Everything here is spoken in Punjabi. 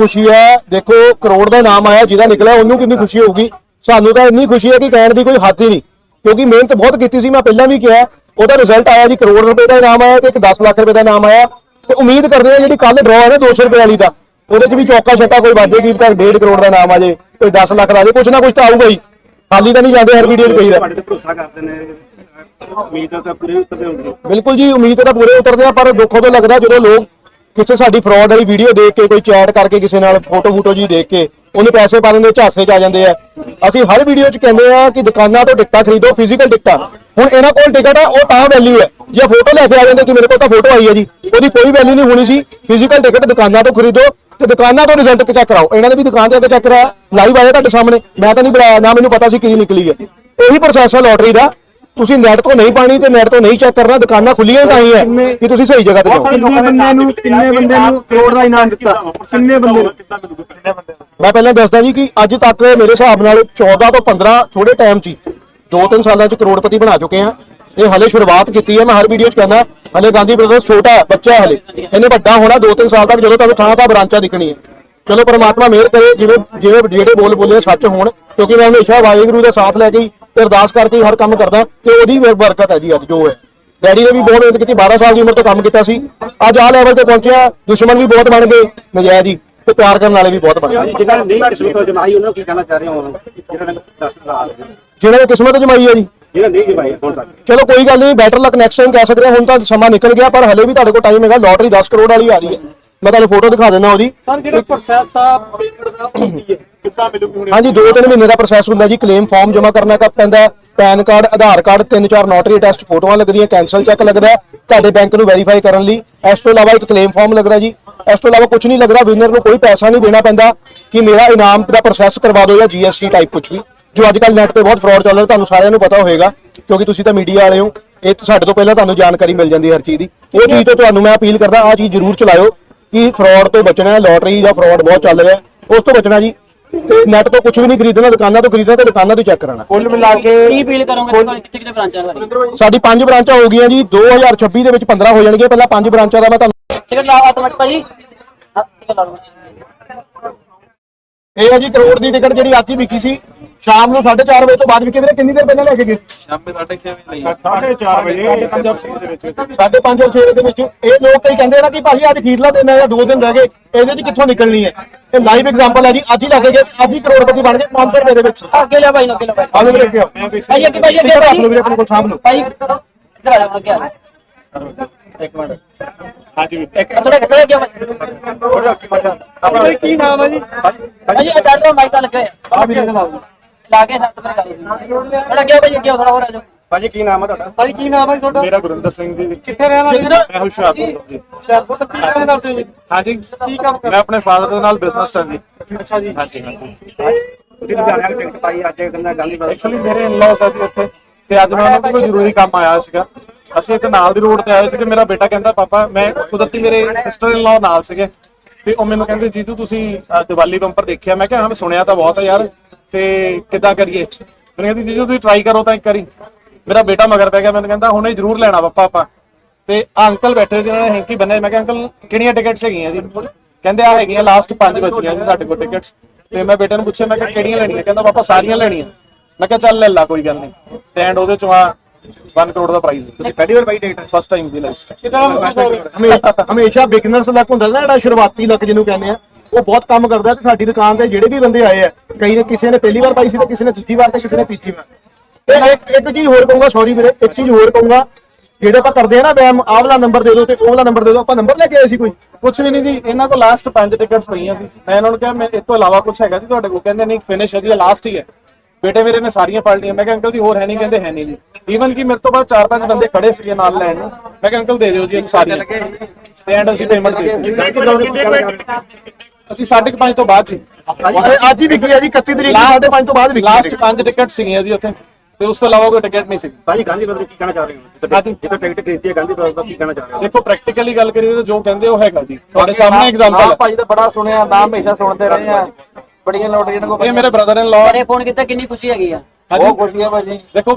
ਖੁਸ਼ੀ ਹੈ। ਦੇਖੋ ਕਰੋੜ ਦਾ ਨਾਮ ਆਇਆ ਜਿਹਦਾ ਨਿਕਲਿਆ ਉਹਨੂੰ ਕਿੰਨੀ ਖੁਸ਼ੀ ਹੋਊਗੀ? ਸਾਨੂੰ ਤਾਂ ਇੰਨੀ ਖੁਸ਼ੀ ਹੈ ਕਿ ਕਹਿਣ ਦੀ ਕੋਈ ਹੱਦ ਹੀ ਨਹੀਂ। ਕਿਉਂਕਿ ਮਿਹਨਤ ਬਹੁਤ ਕੀਤੀ ਸੀ ਮੈਂ ਪਹਿਲਾਂ ਵੀ ਕਿਹਾ ਉਹਦਾ ਰਿਜ਼ਲਟ ਆਇਆ ਜੀ ਕਰੋੜ ਰੁਪਏ ਦਾ ਇਨਾਮ ਆਇਆ ਤੇ ਇੱਕ 10 ਲੱਖ ਰੁਪਏ ਦਾ ਇਨਾਮ ਆਇਆ। ਤੇ ਉਮੀਦ ਕਰਦੇ ਆ ਜਿਹੜੀ ਕੱਲ ਡਰਾਅ ਹੈ ਨਾ 200 ਰੁਪਏ ਵਾਲੀ ਦਾ ਉਹਦੇ 'ਚ ਵੀ ਚੌਕਾ ਛੱਟਾ ਕੋਈ ਵਾਜੇਗੀ ਤਾਂ 1.5 ਕਰੋੜ ਦਾ ਇਨਾਮ ਆ ਜੇ ਕੋਈ 10 ਲੱਖ ਦਾ ਆ ਜੇ ਕੁਛ ਨਾ ਕੁਛ ਤਾਂ ਆਊਗਾ ਹੀ। ਖਾਲੀ ਤਾਂ ਨਹੀਂ ਜਾਂਦੇ ਹਰ ਵੀਡੀਓ 'ਚ ਕਹੀਦਾ ਤੁਹਾਡੇ ਤੇ ਭਰੋਸਾ ਕਰਦੇ ਨੇ ਉਮੀਦ ਤਾਂ ਪੂਰੇ ਉਤਰਦੇ ਹੁੰਦੇ ਬਿਲਕੁਲ ਜੀ ਉਮੀਦ ਤਾਂ ਪੂਰੇ ਉਤਰਦੇ ਆ ਪਰ ਦੁੱਖ ਉਦੋਂ ਲੱਗਦਾ ਜਦੋਂ ਲੋਕ ਕਿਸੇ ਸਾਡੀ ਫਰਾਡ ਵਾਲੀ ਵੀਡੀਓ ਦੇਖ ਕੇ, ਕੋਈ ਚੈਟ ਕਰਕੇ ਕਿਸੇ ਨਾਲ ਫੋਟੋ ਫੋਟੋ ਜੀ ਦੇਖ ਕੇ, ਉਹਨੂੰ ਪੈਸੇ ਪਾ ਦਿੰਦੇ, ਝਾਸੇ ਚ ਆ ਜਾਂਦੇ ਆ। ਅਸੀਂ ਹਰ ਵੀਡੀਓ 'ਚ ਕਹਿੰਦੇ ਆ ਕਿ ਦੁਕਾਨਾਂ ਤੋਂ ਟਿਕਟਾਂ ਖਰੀਦੋ ਫਿਜ਼ੀਕਲ ਟਿਕਟਾਂ। ਹੁਣ ਇਹਨਾਂ ਕੋਲ ਟਿਕਟ ਆ, ਉਹ ਤਾਂ ਵੈਲਿਊ ਹੈ ਜੇ ਫੋਟੋ ਲੈ ਕੇ ਆ ਜਾਂਦੇ, ਕਿ ਮੇਰੇ ਕੋਲ ਤਾਂ ਫੋਟੋ ਆਈ ਹੈ ਜੀ। ਉਹਦੀ ਕੋਈ ਵੈਲਿਊ ਨਹੀਂ ਹੋਣੀ ਸੀ। ਫਿਜ਼ੀਕਲ ਟਿਕਟ ਦੁਕਾਨਾਂ ਤੋਂ ਖਰੀਦੋ ਤੇ ਦੁਕਾਨਾਂ ਤੋਂ ਰਿਜ਼ਲਟ ਚੈੱਕ ਕਰਾਓ। ਇਹਨਾਂ ਨੇ ਵੀ ਦੁਕਾਨ ਤੇ ਆ ਕੇ ਚੈੱਕ ਕਰਾਇਆ। ਲਾਈਵ ਆਇਆ ਤੁਹਾਡੇ ਸਾਹਮਣੇ। ਮੈਂ ਤਾਂ ਨਹੀਂ ਬੁਲਾਇਆ, ਨਾ ਮੈਨੂੰ ਪਤਾ ਸੀ ਕੀ ਨਿਕਲੀ ਹੈ ਇਹੀ ਪ੍ਰੋਸੈਸ ਹੈ ਲੋਟਰੀ ਦਾ। ਤੁਸੀਂ ਨੈਟ ਤੋਂ ਨਹੀਂ ਪਾਣੀ ਤੇ ਨੈਟ ਤੋਂ ਨਹੀਂ ਚੈੱਕ ਕਰਨਾ ਦੁਕਾਨਾਂ ਖੁੱਲੀਆਂ ਤਾਂ ਹੀ ਹੈ ਕਿ ਤੁਸੀਂ ਸਹੀ ਜਗ੍ਹਾ ਤੇ ਜਾਓ। ਕਿੰਨੇ ਬੰਦੇ ਨੂੰ ਕਿੰਨੇ ਬੰਦੇ ਨੂੰ ਕਰੋੜ ਦਾ ਇਨਾਮ ਦਿੱਤਾ? ਕਿੰਨੇ ਬੰਦੇ ਨੂੰ? ਮੈਂ ਪਹਿਲਾਂ ਦੱਸਦਾ ਜੀ ਕਿ ਅੱਜ ਤੱਕ ਮੇਰੇ ਹਿਸਾਬ ਨਾਲ 14 ਤੋਂ 15 ਥੋੜੇ ਟਾਈਮ 'ਚ ਹੀ 2-3 ਸਾਲਾਂ 'ਚ ਕਰੋੜਪਤੀ ਬਣਾ ਚੁੱਕੇ ਆ ਇਹ ਹਲੇ ਸ਼ੁਰੂਆਤ ਕੀਤੀ ਹੈ ਮੈਂ ਹਰ ਵੀਡੀਓ 'ਚ ਕਹਿੰਦਾ ਹਲੇ ਗਾਂਧੀ ਬ੍ਰਦਰਸ ਛੋਟਾ ਹੈ ਬੱਚਾ ਹੈ ਹਲੇ। ਇਹਨੇ ਵੱਡਾ ਹੋਣਾ 2-3 ਸਾਲ ਤੱਕ ਜਦੋਂ ਤੁਹਾਨੂੰ ਥਾਂ ਥਾਂ ਬ੍ਰਾਂਚਾਂ ਦਿਖਣੀ ਹੈ ਚਲੋ ਪਰਮਾਤਮਾ ਮਿਹਰ ਕਰੇ ਜਿਵੇਂ ਜਿਵੇਂ ਜਿਹੜੇ ਬੋਲ ਬੋਲੇ ਸੱਚ ਹੋਣ ਕਿਉਂਕਿ ਮੈਂ ਹਮੇਸ਼ਾ ਵਾਹਿਗੁਰੂ ਦਾ ਸਾਥ ਲੈ ਕੇ ਤੇ ਅਰਦਾਸ ਕਰਕੇ ਹੀ ਹਰ ਕੰਮ ਕਰਦਾ ਤੇ ਉਹਦੀ ਵੀ ਬਰਕਤ ਹੈ ਜੀ ਅੱਜ ਜੋ ਹੈ। ਡੈਡੀ ਨੇ ਵੀ ਬਹੁਤ ਮਿਹਨਤ ਕੀਤੀ 12 ਸਾਲ ਦੀ ਉਮਰ ਤੋਂ ਕੰਮ ਕੀਤਾ ਸੀ। ਅੱਜ ਆਹ ਲੈਵਲ ਤੇ ਪਹੁੰਚਿਆ ਦੁਸ਼ਮਣ ਵੀ ਬਹੁਤ ਬਣ ਗਏ ਨਜਾਇਜ਼ ਹੀ ਤੇ ਪਿਆਰ ਕਰਨ ਵਾਲੇ ਵੀ ਬਹੁਤ ਬਣ ਗਏ। ਜਿਨ੍ਹਾਂ ਨੇ ਨਹੀਂ ਕਿਸਮਤ ਤੋਂ ਜਮਾਈ ਉਹਨਾਂ ਨੂੰ ਕੀ ਕਹਿਣਾ ਚਾਹ ਰਹੇ ਹੋ ਜਿਨ੍ਹਾਂ ਨੇ 10 ਸਾਲ ਜਿਹਨਾਂ ਨੇ ਕਿਸਮਤ ਜਮਾਈ ਹੈ ਜੀ। ਜਿਹਨਾਂ ਨਹੀਂ ਜਮਾਈ ਹੁਣ ਤੱਕ। ਚਲੋ ਕੋਈ ਗੱਲ ਨਹੀਂ ਬੈਟਰ ਲੱਕ ਨੈਕਸਟ ਟਾਈਮ ਕਹਿ ਸਕਦੇ ਹਾਂ ਹੁਣ ਤਾਂ ਸਮਾਂ ਨਿਕਲ ਗਿਆ ਪਰ ਹਲੇ ਵੀ ਤੁਹਾਡੇ ਕੋਲ ਟਾਈਮ ਹੈਗਾ ਲੋਟਰੀ 10 ਕਰੋੜ ਵਾਲੀ ਆ ਰਹੀ ਹੈ। ਮੈਂ ਤੁਹਾਨੂੰ ਫੋਟੋ ਦਿਖਾ ਦਿੰਦਾ ਉਹਦੀ। ਸਰ ਜਿਹੜਾ ਪ੍ਰੋਸੈਸ ਆ ਪੇਮੈਂਟ ਦਾ ਉਹ ਕੀ ਹੈ। ਕਿੱਦਾਂ ਮਿਲੂਗੀ ਹੁਣ ਹਾਂਜੀ 2-3 ਮਹੀਨੇ ਦਾ ਪ੍ਰੋਸੈਸ ਹੁੰਦਾ ਜੀ ਕਲੇਮ ਫਾਰਮ ਜਮ੍ਹਾਂ ਕਰਨਾ ਕ- ਪੈਂਦਾ pan card Aadhaar card 3-4 notary test ਫੋਟੋਆਂ ਲੱਗਦੀਆਂ ਕੈਂਸਲ ਚੈੱਕ ਲੱਗਦਾ ਤੁਹਾਡੇ ਬੈਂਕ ਨੂੰ ਵੈਰੀਫਾਈ ਕਰਨ ਲਈ। ਇਸ ਤੋਂ ਇਲਾਵਾ ਇੱਕ ਕਲੇਮ ਫਾਰਮ ਲੱਗਦਾ ਜੀ। ਇਸ ਤੋਂ ਇਲਾਵਾ ਕੁਝ ਨਹੀਂ ਲੱਗਦਾ ਵਿਨਰ ਨੂੰ ਕੋਈ ਪੈਸਾ ਨਹੀਂ ਦੇਣਾ ਪੈਂਦਾ ਕਿ ਮੇਰਾ ਇਨਾਮ ਦਾ ਪ੍ਰੋਸੈਸ ਕਰਵਾ ਦਿਓ ਜਾਂ ਜੀਐਸਟੀ ਟਾਈਪ ਕੁਝ ਵੀ। ਜੋ ਅੱਜ ਕੱਲ ਨੈਟ ਤੇ ਬਹੁਤ ਫਰਾਡ ਚੱਲ ਰਿਹਾ, ਤੁਹਾਨੂੰ ਸਾਰਿਆਂ ਨੂੰ ਪਤਾ ਹੋਏਗਾ, ਕਿਉਂਕਿ ਤੁਸੀਂ ਤਾਂ ਮੀਡੀਆ ਵਾਲੇ ਹੋ। ਇਹ ਤਾਂ ਸਾਡੇ ਤੋਂ ਪਹਿਲਾਂ ਤੁਹਾਨੂੰ ਜਾਣਕਾਰੀ ਮਿਲ ਜਾਂਦੀ ਹੈ ਹਰ ਚੀਜ਼ ਦੀ। ਉਹ ਚੀਜ਼ ਤੋਂ ਤੁਹਾਨੂੰ ਮੈਂ ਅਪੀਲ ਕਰਦਾ, ਆਹ ਚੀਜ਼ ਜ਼ਰੂਰ ਚਲਾਇਓ ਕਿ ਫਰਾਡ ਤੋਂ ਬਚਣਾ ਹੈ ਲੋਟਰੀ ਜਾਂ ਫਰਾਡ ਬਹੁਤ ਚੱਲ ਰਿਹਾ ਉਸ ਤੋਂ ਬਚਣਾ ਜੀ ਤੇ ਨੈਟ ਤੋਂ ਕੁਝ ਵੀ ਨਹੀਂ ਖਰੀਦਣਾ ਦੁਕਾਨਾਂ ਤੋਂ ਖਰੀਦਣਾ ਤੇ ਦੁਕਾਨਾਂ ਤੋਂ ਚੈੱਕ ਕਰਾਉਣਾ। ਕੁੱਲ ਮਿਲਾ ਕੇ ਕੀ ਅਪੀਲ ਕਰੋਗੇ ਤੁਹਾਡੇ ਕਿੱਥੇ ਕਿੱਥੇ ਬ੍ਰਾਂਚਾਂ ਬਾਰੇ ਸਾਡੀ ਪੰਜ ਬ੍ਰਾਂਚਾਂ ਹੋ ਗਈਆਂ ਜੀ 2026 ਦੇ ਵਿੱਚ 15 ਹੋ ਜਾਣਗੀਆਂ ਪਹਿਲਾਂ ਪੰਜ ਬ੍ਰਾਂਚਾਂ ਦਾ ਮੈਂ ਤੁਹਾਨੂੰ ਟਿਕਟ ਲਾਓ ਆਟੋਮੈਟਿਕ ਭਾਜੀ। ਇਹ ਹੈ ਜੀ ਕਰੋੜ ਦੀ ਟਿਕਟ ਜਿਹੜੀ ਅੱਜ ਹੀ ਵਿਕੀ ਸੀ। ਸ਼ਾਮ ਨੂੰ 4:30 ਵਜੇ ਤੋਂ ਬਾਅਦ ਵਿਕੀ ਵੀਰੇ ਕਿੰਨੀ ਦੇਰ ਪਹਿਲਾਂ ਲੈ ਕੇ ਗਏ? ਸਾਢੇ 4 ਵਜੇ 5 ਦੇ ਵਿੱਚ। ਸਾਢੇ 5 ਔਰ 6 ਦੇ ਵਿੱਚ। ਇਹ ਲੋਕ ਕਈ ਕਹਿੰਦੇ ਨਾ ਕਿ ਭਾਜੀ ਅੱਜ ਅਖੀਰਲਾ ਦਿਨ ਹੈ ਜਾਂ ਦੋ ਦਿਨ ਰਹਿ ਗਏ। ਇਹਦੇ 'ਚ ਕਿੱਥੋਂ ਨਿਕਲਣੀ ਹੈ? ਇਹ ਲਾਈਵ ਐਗਜ਼ਾਮਪਲ ਹੈ ਜੀ। ਅੱਜ ਹੀ ਲੈ ਕੇ ਗਏ। ਅੱਜ ਹੀ ਕਰੋੜਪਤੀ ਬਣ ਗਏ 500 ਰੁਪਏ ਦੇ ਵਿੱਚ। ਅੱਗੇ ਲਿਆ ਭਾਈ ਨੂੰ ਅੱਗੇ ਲਿਆ ਭਾਈ। ਆਲੂ ਵੀਰੇ ਕਿਉਂ ਭਾਈ ਅੱਗੇ ਭਾਈ ਅੱਗੇ ਰੱਖ ਲਓ ਵੀਰੇ ਆਪਣੇ ਕੋਲ ਸਾਂਭ ਲਓ ਭਾਈ ਇੱਧਰ ਆ ਜਾ ਅੱਗੇ ਆ ਜਾ। ਇੱਕ ਮਿੰਟ। ਹਾਂਜੀ ਵੀ ਇੱਕ ਥੋੜਾ ਥੋੜਾ ਅੱਗੇ ਆ ਭਾਈ। ਆਪਣਾ ਕੀ ਨਾਮ ਹੈ ਜੀ? ਆ ਛੱਡ ਦੋ ਮਾਈਕ ਤਾਂ ਲੱਗੇ ਹੋਏ ਆ। ਵੀਰੇ ਦਾ ਨਾਮ। ਲਾ ਕੇ ਸੱਤ ਪਰ ਕਰ ਥੋੜਾ ਅੱਗੇ ਆ ਭਾਈ ਅੱਗੇ ਆ, ਥੋੜਾ ਹੋਰ ਆ ਜਾਓ। ਭਾਜੀ ਕੀ ਨਾਮ ਹੈ ਤੁਹਾਡਾ? ਭਾਈ ਕੀ ਨਾਮ ਹੈ ਜੀ ਤੁਹਾਡਾ? ਮੇਰਾ ਗੁਰਿੰਦਰ ਸਿੰਘ ਜੀ। ਕਿੱਥੇ ਰਹਿਣ ਵਾਲੇ ਜੀ? ਮੈਂ ਹੁਸ਼ਿਆਰਪੁਰ ਤੋਂ ਜੀ। ਹੁਸ਼ਿਆਰਪੁਰ ਤੋਂ ਕੀ ਕੰਮ ਕਰਦੇ ਹੋ ਜੀ ਹਾਂਜੀ। ਕੀ ਕੰਮ ਮੈਂ ਆਪਣੇ ਫਾਦਰ ਦੇ ਨਾਲ ਬਿਜ਼ਨਸ ਹੈ ਜੀ। ਅੱਛਾ ਜੀ। ਹਾਂਜੀ ਹਾਂਜੀ। ਤੁਸੀਂ ਲੁਧਿਆਣੇ ਵਾਲੀ ਟਿਕਟ ਪਾਈ ਅੱਜ ਕਹਿੰਦਾ ਗਾਂਧੀ ਬਾਜ਼ਾਰ ਐਕਚੁਅਲੀ ਮੇਰੇ ਇਨ-ਲॉज ਆ ਜੀ ਉੱਥੇ ਤੇ ਅੱਜ ਮੈਂ ਉਹਨਾਂ ਕੋਲ ਕੋਈ ਜ਼ਰੂਰੀ ਕੰਮ ਆਇਆ ਸੀਗਾ। ਅਸੀਂ ਇੱਥੇ ਨਾਲ ਦੀ ਰੋਡ ਤੇ ਆਏ ਸੀਗੇ। ਮੇਰਾ ਬੇਟਾ ਕਹਿੰਦਾ ਪਾਪਾ ਮੈਂ ਕੁਦਰਤੀ ਮੇਰੇ ਸਿਸਟਰ ਇਨ-ਲॉ ਨਾਲ ਸੀਗੇ। ਤੇ ਉਹ ਮੈਨੂੰ ਕਹਿੰਦੇ ਜੀਜੂ ਤੁਸੀਂ ਅਹ, ਦੀਵਾਲੀ ਬੰਪਰ ਦੇਖਿਆ? ਮੈਂ ਕਿਹਾ ਹਾਂ ਮੈਂ ਸੁਣਿਆ ਤਾਂ ਬਹੁਤ ਹੈ ਯਾਰ। ਤੇ ਕਿੱਦਾਂ ਕਰੀਏ? ਮੈਨੂੰ ਕਹਿੰਦੀ ਜੀਜੂ ਤੁਸੀਂ ਟਰਾਈ ਕਰੋ ਤਾਂ ਇੱਕ ਵਾਰੀ। ਮੇਰਾ ਬੇਟਾ ਮਗਰ ਪੈ ਗਿਆ ਮੈਨੂੰ ਕਹਿੰਦਾ ਹੁਣੇ ਜ਼ਰੂਰ ਲੈਣਾ ਪਾਪਾ ਆਪਾਂ। ਤੇ ਅੰਕਲ ਬੈਠੇ ਜਿਹਨਾਂ ਨੇ ਹੈਂਕੀ ਬੰਨੇ। ਮੈਂ ਕਿਹਾ ਅੰਕਲ ਕਿਹੜੀਆਂ ਟਿਕਟਸ ਹੈਗੀਆਂ ਜੀ? ਕਹਿੰਦੇ ਆ ਹੈਗੀਆਂ ਲਾਸਟ ਪੰਜ ਬਚੀਆਂ ਜੀ ਸਾਡੇ ਕੋਲ ਟਿਕਟਸ ਤੇ ਮੈਂ ਬੇਟੇ ਨੂੰ ਪੁੱਛਿਆ ਮੈਂ ਕਿਹਾ ਕਿਹੜੀਆਂ ਲੈਣੀਆਂ? ਕਹਿੰਦਾ ਪਾਪਾ ਸਾਰੀਆਂ ਲੈਣੀਆਂ। ਮੈਂ ਕਿਹਾ ਚੱਲ ਲੈ ਲਾ ਕੋਈ ਗੱਲ ਨਹੀਂ। ਤੇ ਐਂਡ ਉਹਦੇ ਚੋਂ ਆ 1 ਕਰੋੜ ਦਾ ਪ੍ਰਾਈਜ਼ ਤੁਸੀਂ ਪਹਿਲੀ ਵਾਰ ਪਾਈ ਟਿਕਟ ਫਸਟ ਟਾਈਮ ਦੀ ਲਾਈਫ ਹਮੇਸ਼ਾ ਬਿਗਨਰਸ ਲੱਕ ਹੁੰਦਾ ਨਾ ਜਿਹੜਾ ਸ਼ੁਰੂਆਤੀ ਲੱਕ ਜਿਹਨੂੰ ਕਹਿੰਦੇ ਆ। ਉਹ ਬਹੁਤ ਕੰਮ ਕਰਦਾ ਤੇ ਸਾਡੀ ਦੁਕਾਨ ਤੇ ਜਿਹੜੇ ਵੀ ਬੰਦੇ ਆਏ ਆ, ਕਈ ਨੇ ਕਿਸੇ ਨੇ ਪਹਿਲੀ ਵਾਰ ਪਾਈ ਸੀ ਤੇ ਕਿਸੇ ਨੇ ਦੂਜੀ ਵਾਰ ਤੇ ਕਿਸੇ ਨੇ ਤੀਜੀ ਵਾਰ। ਤੇ ਇੱਕ ਇੱਕ ਚੀਜ਼ ਹੋਰ ਕਹੂੰਗਾ ਸੌਰੀ ਵੀਰੇ, ਇੱਕ ਚੀਜ਼ ਹੋਰ ਕਹੂੰਗਾ, ਜਿਹੜੇ ਆਪਾਂ ਕਰਦੇ ਆ ਨਾ ਵੈਮ ਆਹ ਵਾਲਾ ਨੰਬਰ ਦੇ ਦਿਓ ਤੇ ਉਹ ਵਾਲਾ ਨੰਬਰ ਦੇ ਦਿਓ। ਆਪਾਂ ਨੰਬਰ ਲੈ ਕੇ ਆਏ ਸੀ ਕੋਈ? ਕੁਝ ਵੀ ਨਹੀਂ ਜੀ, ਇਹਨਾਂ ਕੋਲ ਲਾਸਟ ਪੰਜ ਟਿਕਟਸ ਪਈਆਂ ਸੀ। ਮੈਂ ਇਹਨਾਂ ਨੂੰ ਕਿਹਾ, ਮੈਂ ਇਸ ਤੋਂ ਇਲਾਵਾ ਕੁਝ ਹੈਗਾ ਜੀ ਤੁਹਾਡੇ ਕੋਲ? ਕਹਿੰਦੇ ਨਹੀਂ ਫਿਨਿਸ਼ ਹੈ ਜੀ ਲਾਸਟ ਹੀ ਹੈ। ਬੇਟੇ ਮੇਰੇ ਨੇ ਸਾਰੀਆਂ ਫੜ ਲਈਆਂ। ਮੈਂ ਕਿਹਾ, ਅੰਕਲ ਜੀ, ਹੋਰ ਹੈ ਨਹੀਂ, ਕਹਿੰਦੇ ਹੈ ਨਹੀਂ ਜੀ। ਈਵਨ ਕਿ ਮੇਰੇ ਤੋਂ ਬਾਅਦ ਚਾਰ ਪੰਜ ਬੰਦੇ ਖੜੇ ਸੀਗੇ ਨਾਲ ਲੈਣ ਨੂੰ। ਮੈਂ ਕਿਹਾ, ਅੰਕਲ ਦੇ ਦਿਓ ਜੀ, ਸਾਰੀਆਂ। ਤੇ ਐਂਡ ਅਸੀਂ ਪੇਮੈਂਟ ਦੇ ਦਿੱਤੀ ਅਸੀਂ 5:30 ਤੋਂ ਬਾਅਦ ਜੀ। ਅੱਜ ਹੀ ਵਿਕੀ ਆ ਜੀ 31 ਤਰੀਕ ਨੂੰ 5:30 ਤੋਂ ਬਾਅਦ ਵਿਕੀ ਲਾਸਟ ਪੰਜ ਟਿਕਟ ਸੀਗੀਆਂ ਜੀ ਉੱਥੇ ਤੇ ਉਸ ਤੋਂ ਇਲਾਵਾ ਕੋਈ ਟਿਕਟ ਨਹੀਂ ਸੀ ਭਾਜੀ ਗਾਂਧੀ ਬਾਜ਼ਾਰ ਕੀ ਕਹਿਣਾ ਚਾਹ ਰਹੇ ਹੋ। ਜਿੱਥੇ ਟਿਕਟ ਖਰੀਦੀ ਹੈ ਗਾਂਧੀ ਦਾ ਕੀ ਕਹਿਣਾ ਚਾਹ ਰਹੇ ਹੋ? ਦੇਖੋ ਪ੍ਰੈਕਟੀਕਲੀ ਗੱਲ ਕਰੀਏ ਤਾਂ ਜੋ ਕਹਿੰਦੇ ਉਹ ਹੈਗਾ ਜੀ। ਤੁਹਾਡੇ ਸਾਹਮਣੇ ਐਗਜ਼ਾਮਪਲ ਹੈ। ਭਾਈ ਤਾਂ ਬੜਾ ਸੁਣਿਆ ਨਾਮ ਹਮੇਸ਼ਾ ਸੁਣਦੇ ਰਹੇ ਆ। ਬੜੀਆਂ ਲੋਟਰੀਆਂ ਕੋ ਇਹ ਮੇਰੇ ਬ੍ਰਦਰ ਇਨ ਲਾਅ ਘਰੇ ਫੋਨ ਕੀਤਾ ਕਿੰਨੀ ਖੁਸ਼ੀ ਹੈਗੀ ਆ? ਬਹੁਤ ਖੁਸ਼ੀ ਹੈ ਭਾਜੀ। ਦੇਖੋ